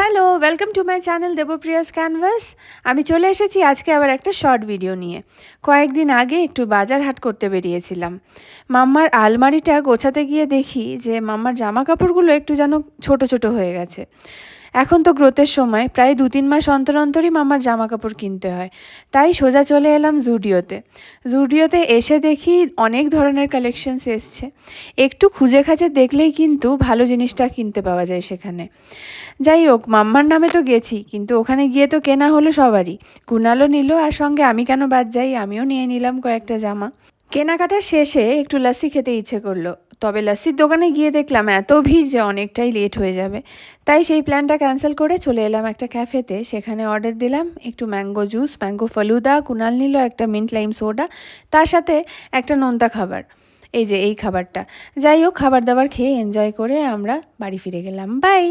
Hello welcome to my channel দেবপ্রিয়াস canvas আমি চলে এসেছি আজকে আবার একটা শর্ট ভিডিও নিয়ে। কয়েকদিন আগে একটু বাজার হাট করতে বেরিয়েছিলাম। মাম্মার আলমারিটা গোছাতে গিয়ে দেখি যে মাম্মার জামা কাপড়গুলো একটু যেন ছোট ছোট হয়ে গেছে। এখন তো গ্রোথের সময়, প্রায় দু তিন মাস অন্তর অন্তরই মামার জামা কাপড় কিনতে হয়। তাই সোজা চলে এলাম জুডিওতে। জুডিওতে এসে দেখি অনেক ধরনের কালেকশনস এসছে। একটু খুঁজে খাজে দেখলেই কিন্তু ভালো জিনিসটা কিনতে পাওয়া যায় সেখানে। যাই হোক, মাম্মার নামে তো গেছি, কিন্তু ওখানে গিয়ে তো কেনা হলো সবারই। কুনালও নিল আর সঙ্গে আমি কেন বাদ যাই, আমিও নিয়ে নিলাম কয়েকটা জামা। কেনাকাটার শেষে একটু লাস্সি খেতে ইচ্ছে করল। তবে লাসির দোকানে গিয়ে দেখলাম এত ভিড় যে অনেকটাই লেট হয়ে যাবে। তাই সেই প্ল্যানটা ক্যান্সেল করে চলে এলাম একটা ক্যাফেতে সেখানে অর্ডার দিলাম একটু mango juice mango falooda Kunal নিল একটা মিন্ট লাইম সোডা তার সাথে একটা নোনতা খাবার। এই যে এই খাবারটা। যাই হোক, খাবার দাবার খেয়ে এনজয় করে আমরা বাড়ি ফিরে গেলাম। বাই